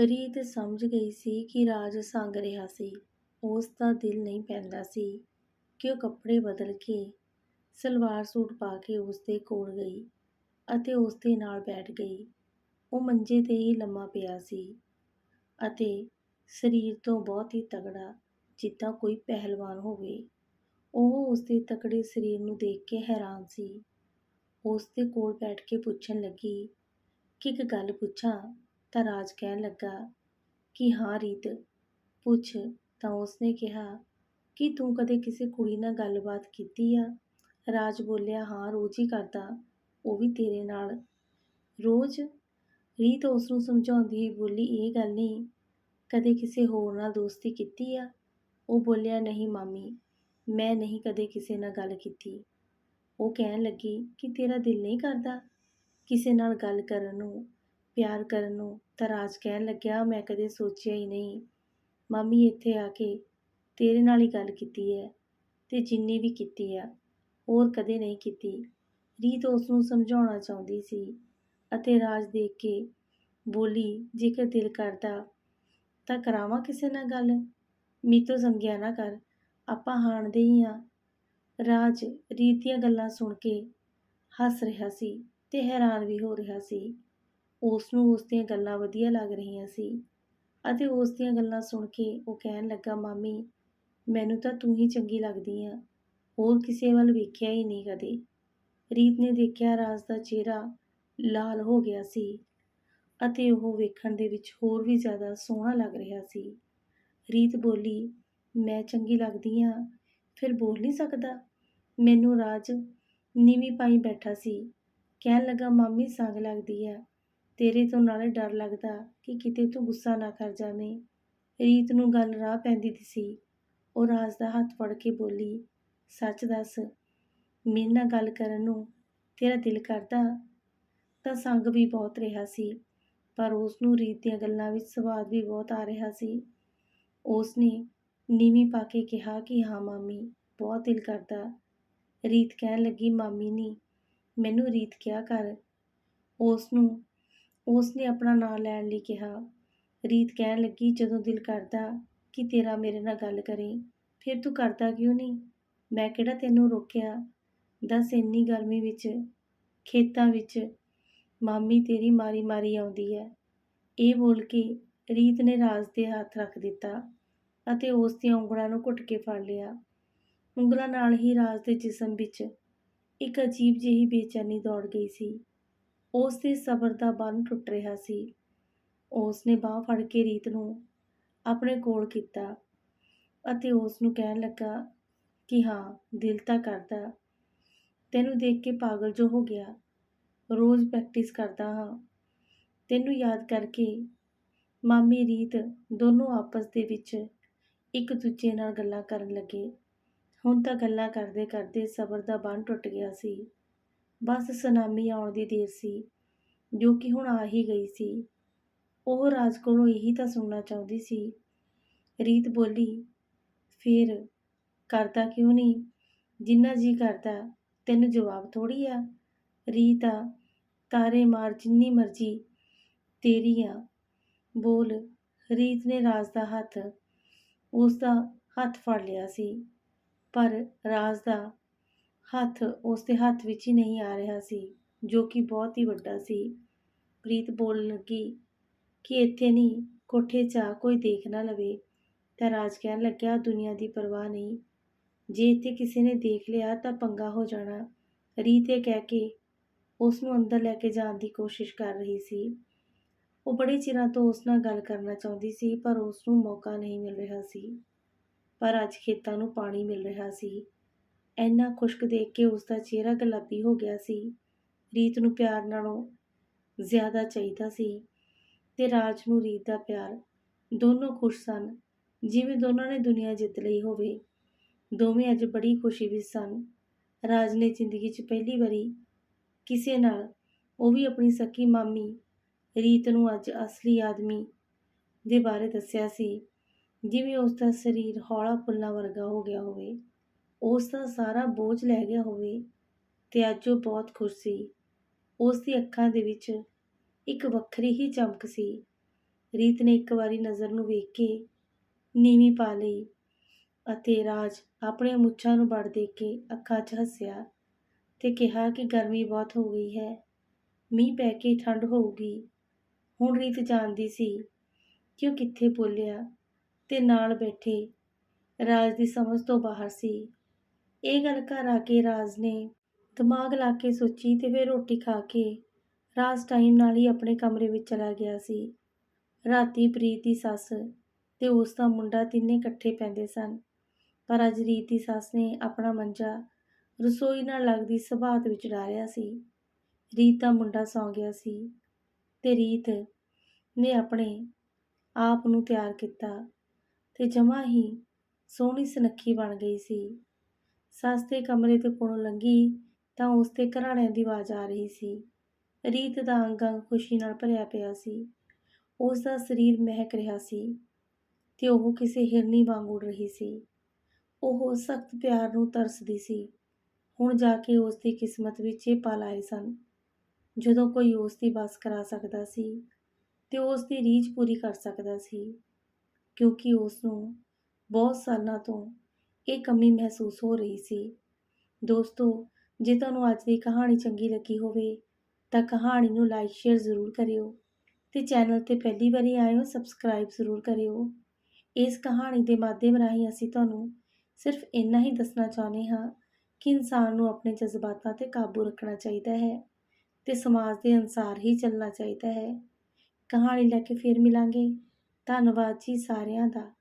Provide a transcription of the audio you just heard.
ਰੀਤ ਸਮਝ ਗਈ ਸੀ ਕਿ ਰਾਜ ਸੰਗ ਰਿਹਾ ਸੀ। ਉਸ ਦਾ ਦਿਲ ਨਹੀਂ ਪੈਂਦਾ ਸੀ ਕਿ ਉਹ ਕੱਪੜੇ ਬਦਲ ਕੇ ਸਲਵਾਰ ਸੂਟ ਪਾ ਕੇ ਉਸ ਦੇ ਕੋਲ ਗਈ ਅਤੇ ਉਸ ਦੇ ਨਾਲ ਬੈਠ ਗਈ। ਉਹ ਮੰਜੇ ਤੇ ਹੀ ਲੰਮਾ ਪਿਆ ਸੀ ਅਤੇ ਸਰੀਰ ਤੋਂ ਬਹੁਤ ਹੀ ਤਗੜਾ ਜਿੱਦਾਂ ਕੋਈ ਪਹਿਲਵਾਨ ਹੋਵੇ। ਉਹ ਉਸ ਦੇ ਤਕੜੇ ਸਰੀਰ ਨੂੰ ਦੇਖ ਕੇ ਹੈਰਾਨ ਸੀ। ਉਸ ਦੇ ਕੋਲ ਬੈਠ ਕੇ ਪੁੱਛਣ ਲੱਗੀ ਕਿ ਇੱਕ ਗੱਲ ਪੁੱਛਾਂ ਤਾਂ ਰਾਜ ਕਹਿਣ ਲੱਗਾ ਕਿ ਹਾਂ ਰੀਤ, ਪੁੱਛ ਤਾਂ ਉਸਨੇ ਕਿਹਾ, ਕਿ ਤੂੰ ਕਦੇ ਕਿਸੇ ਕੁੜੀ ਨਾਲ ਗੱਲਬਾਤ ਕੀਤੀ ਆ? ਰਾਜ ਬੋਲਿਆ, ਹਾਂ, ਰੋਜ਼ ਹੀ ਕਰਦਾ, ਉਹ ਵੀ ਤੇਰੇ ਨਾਲ। ਰੋਜ਼? ਰੀਤ ਉਸ ਨੂੰ ਸਮਝਾਉਂਦੀ ਹੋਈ ਬੋਲੀ, ਇਹ ਗੱਲ ਨਹੀਂ, ਕਦੇ ਕਿਸੇ ਹੋਰ ਨਾਲ ਦੋਸਤੀ ਕੀਤੀ ਆ? ਉਹ ਬੋਲਿਆ, ਨਹੀਂ ਮਾਮੀ, ਮੈਂ ਨਹੀਂ ਕਦੇ ਕਿਸੇ ਨਾਲ ਗੱਲ ਕੀਤੀ। ਉਹ ਕਹਿਣ ਲੱਗੀ, ਕਿ ਤੇਰਾ ਦਿਲ ਨਹੀਂ ਕਰਦਾ ਕਿਸੇ ਨਾਲ ਗੱਲ ਕਰਨ ਨੂੰ? ਪਿਆਰ ਕਰਨ ਨੂੰ ਤਾਂ ਰਾਜ ਕਹਿਣ ਲੱਗਿਆ, ਮੈਂ ਕਦੇ ਸੋਚਿਆ ਹੀ ਨਹੀਂ। ਮਾਮੀ, ਇੱਥੇ ਆ ਕੇ ਤੇਰੇ ਨਾਲ ਹੀ ਗੱਲ ਕੀਤੀ ਹੈ ਤੇ ਜਿੰਨੀ ਵੀ ਕੀਤੀ ਆ ਹੋਰ ਕਦੇ ਨਹੀਂ ਕੀਤੀ। ਰੀਤ ਉਸ ਨੂੰ ਸਮਝਾਉਣਾ ਚਾਹੁੰਦੀ ਸੀ ਅਤੇ ਰਾਜ ਦੇਖ ਕੇ ਬੋਲੀ, ਜੇਕਰ ਦਿਲ ਕਰਦਾ ਤਾਂ ਕਰਾਵਾਂ ਕਿਸੇ ਨਾਲ ਗੱਲ? ਮੀਤੋਂ ਸੰਗਿਆ ਨਾ ਕਰ, ਆਪਾਂ ਹਾਣਦੇ ਹੀ ਆ ਰਾਜ ਰੀਤ ਦੀਆਂ ਗੱਲਾਂ ਸੁਣ ਕੇ ਹੱਸ ਰਿਹਾ ਸੀ ਤੇ ਹੈਰਾਨ ਵੀ ਹੋ ਰਿਹਾ ਸੀ। ਉਸ ਨੂੰ ਉਸ ਦੀਆਂ ਗੱਲਾਂ ਵਧੀਆ ਲੱਗ ਰਹੀਆਂ ਸੀ ਅਤੇ ਉਸ ਦੀਆਂ ਗੱਲਾਂ ਸੁਣ ਕੇ ਉਹ ਕਹਿਣ ਲੱਗਾ, ਮਾਮੀ, ਮੈਨੂੰ ਤਾਂ ਤੂੰ ਹੀ ਚੰਗੀ ਲੱਗਦੀ ਆ, ਹੋਰ ਕਿਸੇ ਵੱਲ ਵੇਖਿਆ ਹੀ ਨਹੀਂ ਕਦੇ। ਰੀਤ ਨੇ ਦੇਖਿਆ ਰਾਜ ਦਾ ਚਿਹਰਾ ਲਾਲ ਹੋ ਗਿਆ ਸੀ ਅਤੇ ਉਹ ਵੇਖਣ ਦੇ ਵਿੱਚ ਹੋਰ ਵੀ ਜ਼ਿਆਦਾ ਸੋਹਣਾ ਲੱਗ ਰਿਹਾ ਸੀ। ਰੀਤ ਬੋਲੀ, ਮੈਂ ਚੰਗੀ ਲੱਗਦੀ ਆ, ਫਿਰ ਬੋਲ ਨਹੀਂ ਸਕਦਾ? ਮੈਨੂੰ ਰਾਜ ਨੀਵੀਂ ਪਾਈ ਬੈਠਾ ਸੀ। ਕਹਿਣ ਲੱਗਾ, ਮਾਮੀ, ਸੰਗ ਲੱਗਦੀ ਆ। ਤੇਰੇ ਤੋਂ ਨਾਲੇ ਡਰ ਲੱਗਦਾ ਕਿ ਕਿਤੇ ਤੂੰ ਗੁੱਸਾ ਨਾ ਕਰ ਜਾਵੇਂ। ਰੀਤ ਨੂੰ ਗੱਲ ਰਾਹ ਪੈਂਦੀ ਸੀ। ਉਹ ਰਾਜ ਦਾ ਹੱਥ ਫੜ ਕੇ ਬੋਲੀ, ਸੱਚ ਦੱਸ, ਮੇਰੇ ਨਾਲ ਗੱਲ ਕਰਨ ਨੂੰ ਤੇਰਾ ਦਿਲ ਕਰਦਾ? ਤਾਂ ਸੰਗ ਵੀ ਬਹੁਤ ਰਿਹਾ ਸੀ, ਪਰ ਉਸ ਨੂੰ ਰੀਤ ਦੀਆਂ ਗੱਲਾਂ ਵਿੱਚ ਸਵਾਦ ਵੀ ਬਹੁਤ ਆ ਰਿਹਾ ਸੀ। ਉਸ ਨੇ ਨੀਵੀਂ ਪਾ ਕੇ ਕਿਹਾ ਕਿ, ਹਾਂ ਮਾਮੀ, ਬਹੁਤ ਦਿਲ ਕਰਦਾ। ਰੀਤ ਕਹਿਣ ਲੱਗੀ, ਮਾਮੀ ਨਹੀਂ ਮੈਨੂੰ ਰੀਤ ਕਿਹਾ ਕਰ। ਉਸ ਨੂੰ ਉਸ ਨੇ ਆਪਣਾ ਨਾਂ ਲੈਣ ਲਈ ਕਿਹਾ। ਰੀਤ ਕਹਿਣ ਲੱਗੀ, ਜਦੋਂ ਦਿਲ ਕਰਦਾ ਕਿ ਤੇਰਾ ਮੇਰੇ ਨਾਲ ਗੱਲ ਕਰੇ, ਫਿਰ ਤੂੰ ਕਰਦਾ ਕਿਉਂ ਨਹੀਂ? ਮੈਂ ਕਿਹੜਾ ਤੈਨੂੰ ਰੋਕਿਆ? ਦੱਸ ਇੰਨੀ ਗਰਮੀ ਵਿੱਚ, ਖੇਤਾਂ ਵਿੱਚ ਮਾਮੀ ਤੇਰੀ ਮਾਰੀ ਮਾਰੀ ਆਉਂਦੀ ਹੈ। ਇਹ ਬੋਲ ਕੇ ਰੀਤ ਨੇ ਰਾਜ ਦੇ ਹੱਥ ਰੱਖ ਦਿੱਤਾ ਅਤੇ ਉਸ ਦੀਆਂ ਉਂਗਲਾਂ ਨੂੰ ਘੁੱਟ ਕੇ ਫੜ ਲਿਆ। ਉਂਗਲਾਂ ਨਾਲ ਹੀ ਰਾਜ ਦੇ ਜਿਸਮ ਵਿੱਚ ਇੱਕ ਅਜੀਬ ਜਿਹੀ ਬੇਚੈਨੀ ਦੌੜ ਗਈ ਸੀ। ਉਸ ਦੇ ਸਬਰ ਦਾ ਬੰਨ ਟੁੱਟ ਰਿਹਾ ਸੀ। ਉਸ ਨੇ ਬਾਹ ਫੜ ਕੇ ਰੀਤ ਨੂੰ ਆਪਣੇ ਕੋਲ ਕੀਤਾ ਅਤੇ ਉਸ ਨੂੰ ਕਹਿਣ ਲੱਗਾ ਕਿ ਹਾਂ, ਦਿਲ ਤਾਂ ਕਰਦਾ। ਤੈਨੂੰ ਦੇਖ ਕੇ ਪਾਗਲ ਜੋ ਹੋ ਗਿਆ, ਰੋਜ਼ ਪ੍ਰੈਕਟਿਸ ਕਰਦਾ ਹਾਂ। ਤੈਨੂੰ ਯਾਦ ਕਰਕੇ ਮਾਮੀ ਰੀਤ ਦੋਨੋਂ ਆਪਸ ਦੇ ਵਿੱਚ ਇੱਕ ਦੂਜੇ ਨਾਲ ਗੱਲਾਂ ਕਰਨ ਲੱਗੇ। ਹੁਣ ਤਾਂ ਗੱਲਾਂ ਕਰਦੇ ਕਰਦੇ ਸਬਰ ਦਾ ਬੰਨ ਟੁੱਟ ਗਿਆ ਸੀ। ਬਸ ਸੁਨਾਮੀ ਆਉਣ ਦੀ ਦੇਰ ਸੀ, ਜੋ ਕਿ ਹੁਣ ਆ ਹੀ ਗਈ ਸੀ। ਉਹ ਰਾਜ ਕੋਲੋਂ ਇਹੀ ਤਾਂ ਸੁਣਨਾ ਚਾਹੁੰਦੀ ਸੀ। ਰੀਤ ਬੋਲੀ, ਫਿਰ ਕਰਦਾ ਕਿਉਂ ਨਹੀਂ? ਜਿੰਨਾ ਜੀ ਕਰਦਾ, ਤੈਨੂੰ ਜਵਾਬ ਥੋੜੀ ਆ। ਰੀਤ ਆ, ਤਾਰੇ ਮਾਰ ਜਿੰਨੀ ਮਰਜ਼ੀ ਤੇਰੀ ਆ। ਬੋਲ, ਰੀਤ ਨੇ ਰਾਜ ਦਾ ਹੱਥ, ਉਸ ਦਾ ਹੱਥ ਫੜ ਲਿਆ ਸੀ। ਪਰ ਰਾਜ ਦਾ ਹੱਥ ਉਸ ਦੇ ਹੱਥ ਵਿੱਚ ਹੀ ਨਹੀਂ ਆ ਰਿਹਾ ਸੀ, ਜੋ ਕਿ ਬਹੁਤ ਹੀ ਵੱਡਾ ਸੀ। ਪ੍ਰੀਤ ਬੋਲਣ ਲੱਗੀ ਕਿ ਇੱਥੇ ਨਹੀਂ, ਕੋਠੇ 'ਚ ਆ ਕੋਈ ਦੇਖ ਨਾ ਲਵੇ। ਤਾਂ ਰਾਜ ਕਹਿਣ ਲੱਗਿਆ, ਦੁਨੀਆ ਦੀ ਪਰਵਾਹ ਨਹੀਂ। ਜੇ ਇੱਥੇ ਕਿਸੇ ਨੇ ਦੇਖ ਲਿਆ ਤਾਂ ਪੰਗਾ ਹੋ ਜਾਣਾ। ਰੀਤ ਇਹ ਕਹਿ ਕੇ ਉਸ ਨੂੰ ਅੰਦਰ ਲੈ ਕੇ ਜਾਣ ਦੀ ਕੋਸ਼ਿਸ਼ ਕਰ ਰਹੀ ਸੀ। ਉਹ ਬੜੇ ਚਿਰਾਂ ਤੋਂ ਉਸ ਨਾਲ ਗੱਲ ਕਰਨਾ ਚਾਹੁੰਦੀ ਸੀ, ਪਰ ਉਸ ਨੂੰ ਮੌਕਾ ਨਹੀਂ ਮਿਲ ਰਿਹਾ ਸੀ। ਪਰ ਅੱਜ ਖੇਤਾਂ ਨੂੰ ਪਾਣੀ ਮਿਲ ਰਿਹਾ ਸੀ। ਇੰਨਾ ਖੁਸ਼ਕ ਦੇਖ ਕੇ ਉਸ ਦਾ ਚਿਹਰਾ ਗੁਲਾਬੀ ਹੋ ਗਿਆ ਸੀ। ਰੀਤ ਨੂੰ ਪਿਆਰ ਨਾਲੋਂ ਜ਼ਿਆਦਾ ਚਾਹੀਦਾ ਸੀ ਤੇ ਰਾਜ ਨੂੰ ਰੀਤ ਦਾ ਪਿਆਰ। ਦੋਨੋਂ ਖੁਸ਼ ਸਨ, ਜਿਵੇਂ ਦੋਨਾਂ ਨੇ ਦੁਨੀਆ ਜਿੱਤ ਲਈ ਹੋਵੇ। ਦੋਵੇਂ ਅੱਜ ਬੜੀ ਖੁਸ਼ੀ ਵਿੱਚ ਸਨ। ਰਾਜ ਨੇ ਜ਼ਿੰਦਗੀ 'ਚ ਪਹਿਲੀ ਵਾਰੀ ਕਿਸੇ ਨਾਲ, ਉਹ ਵੀ ਆਪਣੀ ਸਕੀ ਮਾਮੀ, ਰੀਤ ਨੂੰ ਅੱਜ ਅਸਲੀ ਆਦਮੀ ਦੇ ਬਾਰੇ ਦੱਸਿਆ ਸੀ, ਜਿਵੇਂ ਉਸ ਦਾ ਸਰੀਰ ਹੌਲਾ ਫੁੱਲਾਂ ਵਰਗਾ ਹੋ ਗਿਆ ਹੋਵੇ। ਉਸ ਦਾ ਸਾਰਾ ਬੋਝ ਲੈ ਗਿਆ ਹੋਵੇ ਤੇ ਅੱਜ ਉਹ ਬਹੁਤ ਖੁਸ਼ ਸੀ। ਉਸ ਦੀ ਅੱਖਾਂ ਦੇ ਵਿੱਚ ਇੱਕ ਵੱਖਰੀ ਹੀ ਚਮਕ ਸੀ। ਰੀਤ ਨੇ ਇੱਕ ਵਾਰੀ ਨਜ਼ਰ ਨੂੰ ਵੇਖ ਕੇ ਨੀਵੀਂ ਪਾ ਲਈ ਅਤੇ ਰਾਜ ਆਪਣੀਆਂ ਮੁੱਛਾਂ ਨੂੰ ਵੜ ਦੇ ਕੇ ਅੱਖਾਂ 'ਚ ਹੱਸਿਆ ਤੇ ਕਿਹਾ ਕਿ ਗਰਮੀ ਬਹੁਤ ਹੋ ਗਈ ਹੈ, ਮੀਂਹ ਪੈ ਕੇ ਠੰਡ ਹੋਊਗੀ। ਹੁਣ ਰੀਤ ਜਾਣਦੀ ਸੀ ਕਿ ਉਹ ਕਿੱਥੇ ਬੋਲਿਆ ਤੇ ਨਾਲ ਬੈਠੇ ਰਾਜ ਦੀ ਸਮਝ ਤੋਂ ਬਾਹਰ ਸੀ। ਇਹ ਗੱਲ ਘਰ ਆ ਕੇ ਰਾਜ ਨੇ। ਦਿਮਾਗ ਲਾ ਕੇ ਸੋਚੀ ਤੇ ਫਿਰ ਰੋਟੀ ਖਾ ਕੇ ਰਾਜ ਟਾਈਮ ਨਾਲ ਹੀ ਆਪਣੇ ਕਮਰੇ ਵਿੱਚ ਚਲਾ ਗਿਆ ਸੀ। ਰਾਤੀ ਪ੍ਰੀਤ ਦੀ ਸੱਸ ਤੇ ਉਸ ਦਾ ਮੁੰਡਾ ਤਿੰਨੇ ਇਕੱਠੇ ਪੈਂਦੇ ਸਨ। ਪਰ ਅੱਜ ਰੀਤ ਦੀ ਸੱਸ ਨੇ ਆਪਣਾ ਮੰਜਾ ਰਸੋਈ ਨਾਲ ਲੱਗਦੀ ਸਬਾਤ ਵਿੱਚ ਡਾਰਿਆ ਸੀ। ਰੀਤ ਦਾ ਮੁੰਡਾ ਸੌਂ ਗਿਆ ਸੀ ਤੇ ਰੀਤ ਨੇ ਆਪਣੇ ਆਪ ਨੂੰ ਤਿਆਰ ਕੀਤਾ ਤੇ ਜਮਾ ਹੀ ਸੋਹਣੀ ਸੁਨੱਖੀ ਬਣ ਗਈ ਸੀ। ਸੱਸ ਦੇ ਕਮਰੇ ਤੇ ਕੋਲੋਂ ਲੰਘੀ ਤਾਂ ਉਸ ਦੇ ਘਰਾਣਿਆਂ ਦੀ ਆਵਾਜ਼ ਆ ਰਹੀ ਸੀ। ਰੀਤ ਦਾ ਅੰਗ ਅੰਗ ਖੁਸ਼ੀ ਨਾਲ ਭਰਿਆ ਪਿਆ ਸੀ। ਉਸ ਦਾ ਸਰੀਰ ਮਹਿਕ ਰਿਹਾ ਸੀ ਤੇ ਉਹ ਕਿਸੇ ਹਿਰਨੀ ਵਾਂਗ ਉੱਡ ਰਹੀ ਸੀ। ਉਹ ਸਖਤ ਪਿਆਰ ਨੂੰ ਤਰਸਦੀ ਸੀ। ਹੁਣ ਜਾ ਕੇ ਉਸ ਦੀ ਕਿਸਮਤ ਵਿੱਚ ਇਹ ਪਲ ਆਏ ਸਨ। ਜਦੋਂ ਕੋਈ ਉਸ ਦੀ ਬਸ ਕਰਾ ਸਕਦਾ ਸੀ ਤੇ ਉਸ ਦੀ ਰੀਝ ਪੂਰੀ ਕਰ ਸਕਦਾ ਸੀ। ਕਿਉਂਕਿ ਉਸ ਨੂੰ ਬਹੁਤ ਸਾਲਾਂ ਤੋਂ ਇਹ ਕਮੀ ਮਹਿਸੂਸ ਹੋ ਰਹੀ ਸੀ। ਦੋਸਤੋ, ਜੇ ਤੁਹਾਨੂੰ ਅੱਜ ਦੀ ਕਹਾਣੀ ਚੰਗੀ ਲੱਗੀ ਹੋਵੇ, ਤਾਂ ਕਹਾਣੀ ਨੂੰ ਲਾਈਕ ਸ਼ੇਅਰ ਜ਼ਰੂਰ ਕਰਿਓ ਤੇ ਚੈਨਲ ਤੇ ਪਹਿਲੀ ਵਾਰੀ ਆਏ ਹੋ ਸਬਸਕ੍ਰਾਈਬ ਜ਼ਰੂਰ ਕਰਿਓ। ਇਸ ਕਹਾਣੀ ਦੇ ਮਾਧਿਅਮ ਰਾਹੀਂ ਅਸੀਂ ਤੁਹਾਨੂੰ ਸਿਰਫ ਇੰਨਾ ਹੀ ਦੱਸਣਾ ਚਾਹੁੰਦੇ ਹਾਂ ਕਿ ਇਨਸਾਨ ਨੂੰ ਆਪਣੇ ਜਜ਼ਬਾਤਾਂ ਤੇ ਕਾਬੂ ਰੱਖਣਾ ਚਾਹੀਦਾ ਹੈ ਤੇ ਸਮਾਜ ਦੇ ਅਨਸਾਰ ਹੀ ਚੱਲਣਾ ਚਾਹੀਦਾ ਹੈ। ਕਹਾਣੀ ਲੈ ਕੇ ਫਿਰ ਮਿਲਾਂਗੇ। ਧੰਨਵਾਦ ਜੀ ਸਾਰਿਆਂ ਦਾ।